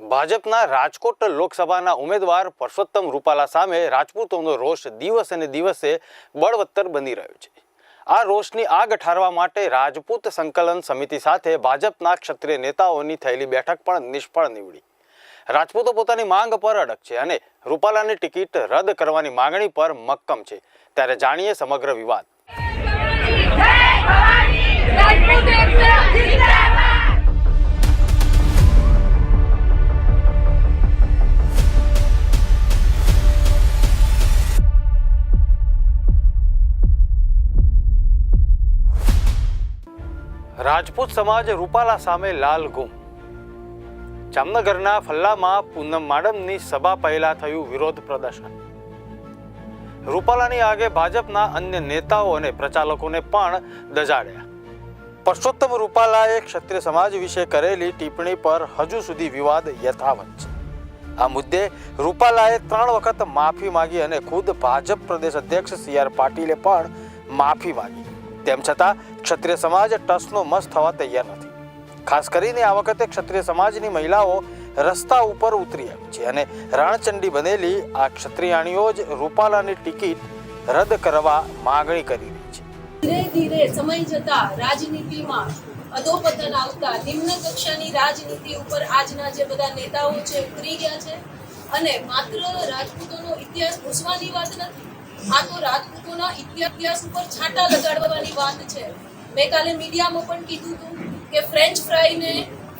ભાજપના રાજકોટ લોકસભાના ઉમેદવાર પરસોત્તમ રૂપાલા સામે રાજપૂતોનો રોષ દિવસ અને દિવસે બળવત્તર બની રહ્યો છે. આ રોષની આગ ઠારવા માટે રાજપૂત સંકલન સમિતિ સાથે ભાજપના ક્ષત્રિય નેતાઓની થયેલી બેઠક પણ નિષ્ફળ નીવડી. રાજપૂતો પોતાની માંગ પર અડક છે અને રૂપાલાની ટિકિટ રદ કરવાની માંગણી પર મક્કમ છે. ત્યારે જાણીએ સમગ્ર વિવાદ. રાજપૂત સમાજ રૂપાલા સામે લાલ ગુમ. જામનગરના ફલ્લામાં પૂનમ માડમની સભા પહેલા થયું વિરોધ પ્રદર્શન. રૂપાલાની આગે ભાજપના અન્ય નેતાઓ અને પ્રચાલકોને પણ દજાડ્યા પરસોત્તમ રૂપાલાએ ક્ષત્રિય સમાજ વિશે કરેલી ટિપ્પણી પર હજુ સુધી વિવાદ યથાવત છે. આ મુદ્દે રૂપાલાએ ત્રણ વખત માફી માંગી અને ખુદ ભાજપ પ્રદેશ અધ્યક્ષ સી આર પાટીલે પણ માફી માંગી. તેમ છતાં ક્ષત્રિય સમાજ ટસનો મસ થવા તૈયાર નથી. ખાસ કરીને આ વખતે ક્ષત્રિય સમાજની મહિલાઓ રસ્તા ઉપર ઉતરી આવી છે અને રણચંડી બનેલી આ ક્ષત્રિયાણીઓ જ રૂપાલાની ટિકિટ રદ કરવા માગણી કરી રહી છે. ધીરે ધીરે સમય જતા રાજનીતિમાં અધોપતન આવતા નિમ્ન કક્ષાની રાજનીતિ ઉપર આજના જે બધા નેતાઓ છે, ઉતરી ગયા છે અને માત્ર રાજપૂતોનો ઇતિહાસ ભૂસવાની વાત નથી, આ તો રાજપૂતોના ઇતિહાસ ઉપર છાંટા લગાડવાની વાત છે. મેં કાલે મીડિયામાં પણ કીધું હતું કે ફ્રેન્ચ ફ્રાઈને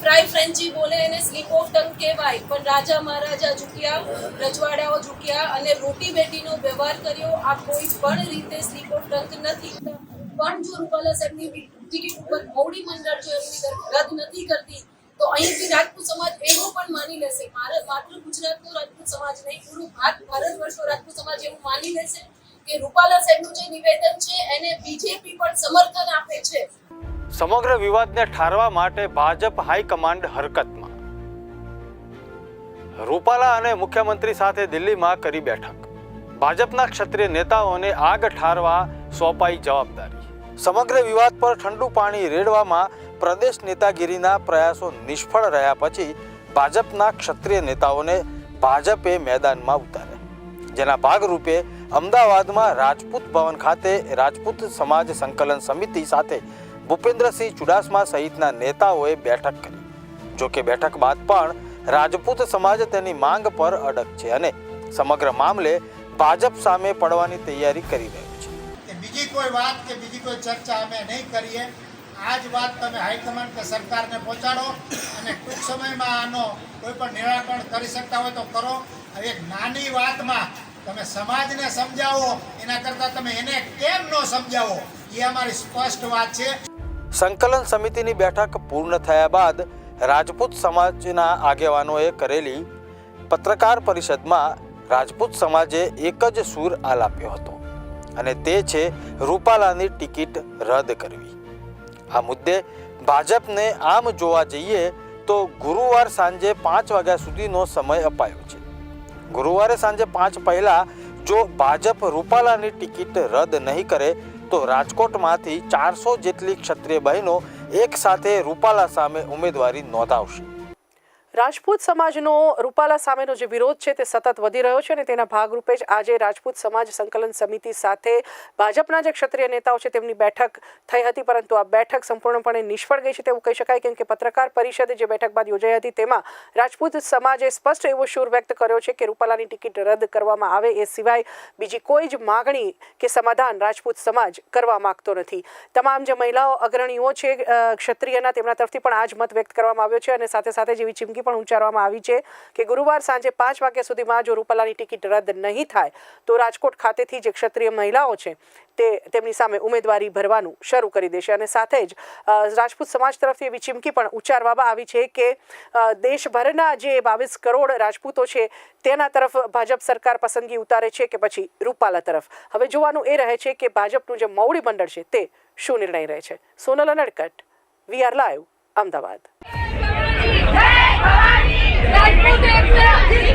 ફ્રાય ફ્રેન્ચી બોલે એને સ્લીપ ઓફ ટંગ કહેવાય. પણ રાજા મહારાજા ઝૂક્યા, રજવાડાઓ ઝૂક્યા અને રોટી બેટીનો વ્યવહાર કર્યો. આ કોઈ પણ રીતે સ્લીપ ઓફ ટંગ નથી. પણ જો રૂપાલા સાહેબની ટિકિટ ઉપર મોવડી મંડળ જો એમની રદ નથી કરતી, તો અહીંથી રાજપૂત સમાજ એવું પણ માની લેશે. ભારત માત્ર ગુજરાતનો રાજપૂત સમાજ નહીં, પૂરું ભારત ભારત વર્ષનો રાજપૂત સમાજ એવું માની લેશે કે રૂપાલા સાહેબનું જે નિવેદન છે, એને બીજેપી પણ સમર્થન આપે છે. સમગ્ર વિવાદને ઠારવા માટે ભાજપ હાઈકમાન્ડ હરકતમાં. રૂપાલા અને મુખ્યમંત્રી સાથે દિલ્હીમાં કરી બેઠક. ભાજપના ક્ષત્રિય નેતાઓને આગ ઠારવા સોંપાઈ જવાબદારી. સમગ્ર વિવાદ પર ઠંડુ પાણી રેડવામાં પ્રદેશ નેતાગીરીના પ્રયાસો નિષ્ફળ રહ્યા પછી ભાજપના ક્ષત્રિય નેતાઓને ભાજપે મેદાનમાં ઉતાર્યા. જેના ભાગરૂપે અમદાવાદમાં રાજપૂત ભવન ખાતે રાજપૂત સમાજ સંકલન સમિતિ સાથે ભૂપેન્દ્રસિંહ ચુડાસમા સહિતના નેતાઓએ બેઠક કરી. જોકે બેઠક બાદ પણ રાજપૂત સમાજ તેની માંગ પર અડગ છે અને સમગ્ર મામલે ભાજપ સામે પડવાની તૈયારી કરી રહ્યું છે. બીજી કોઈ વાત કે બીજી કોઈ ચર્ચા અમે નહીં કરીએ. આ જ વાત તમે હાઈકમાન્ડ કે સરકારને પહોંચાડો અને ટૂંક સમયમાં આનો કોઈ પણ નિરાકરણ કરી શકતા હોય તો કરો. એક નાની વાતમાં તમે સમાજને સમજાવો, એના કરતાં તમે એને કેમ ન સમજાવો? એ અમારી સ્પષ્ટ વાત છે. સંકલન સમિતિની બેઠક પૂર્ણ થયા બાદ રાજપૂત સમાજના આગેવાનોએ કરેલી પત્રકાર પરિષદમાં રાજપૂત સમાજે એક જ સૂર આલાપ્યો હતો અને તે છે રૂપાલાની ટિકિટ રદ કરવી. આ મુદ્દે ભાજપને આમ જોવા જઈએ તો ગુરુવાર સાંજે પાંચ વાગ્યા સુધીનો સમય અપાયો છે. ગુરુવારે સાંજે પાંચ પહેલા જો ભાજપ રૂપાલાની ટિકિટ રદ નહીં કરે, તો રાજકોટમાંથી ચારસો જેટલી ક્ષત્રિય બહેનો એક સાથે રૂપાલા સામે ઉમેદવારી નોંધાવશે. રાજપૂત સમાજનો રૂપાલા સામેનો જે વિરોધ છે તે સતત વધી રહ્યો છે અને તેના ભાગરૂપે જ આજે રાજપૂત સમાજ સંકલન સમિતિ સાથે ભાજપના જે ક્ષત્રિય નેતાઓ છે તેમની બેઠક થઈ હતી. પરંતુ આ બેઠક સંપૂર્ણપણે નિષ્ફળ ગઈ છે તેવું કહી શકાય, કેમ કે પત્રકાર પરિષદે જે બેઠક બાદ યોજાઈ હતી તેમાં રાજપૂત સમાજે સ્પષ્ટ એવો સૂર વ્યક્ત કર્યો છે કે રૂપાલાની ટિકિટ રદ કરવામાં આવે એ સિવાય બીજી કોઈ જ માગણી કે સમાધાન રાજપૂત સમાજ કરવા માંગતો નથી. તમામ જે મહિલાઓ અગ્રણીઓ છે ક્ષત્રિયના તેમના તરફથી પણ આ જ મત વ્યક્ત કરવામાં આવ્યો છે અને સાથે સાથે જેવી ચીમકી પણ ઉચ્ચારવામાં આવી છે કે ગુરુવાર સાંજે પાંચ વાગ્યા સુધીમાં જો રૂપાલાની ટિકિટ રદ નહીં થાય, તો રાજકોટ ખાતેથી જે ક્ષત્રિય મહિલાઓ છે, તે તેમની સામે ઉમેદવારી ભરવાનું શરૂ કરી દેશે. અને સાથે જ રાજપૂત સમાજ તરફથી એવી ચીમકી પણ ઉચ્ચારવામાં આવી છે કે દેશભરના જે બાવીસ કરોડ રાજપૂતો છે, તેના તરફ ભાજપ સરકાર પસંદગી ઉતારે છે કે પછી રૂપાલા તરફ. હવે જોવાનું એ રહે છે કે ભાજપનું જે મૌડી મંડળ છે, તે શું નિર્ણય રહે છે? Sonal Undakat, V R live, Ahmedabad. Jai Bhavani Rajput એકતા જિંદાબાદ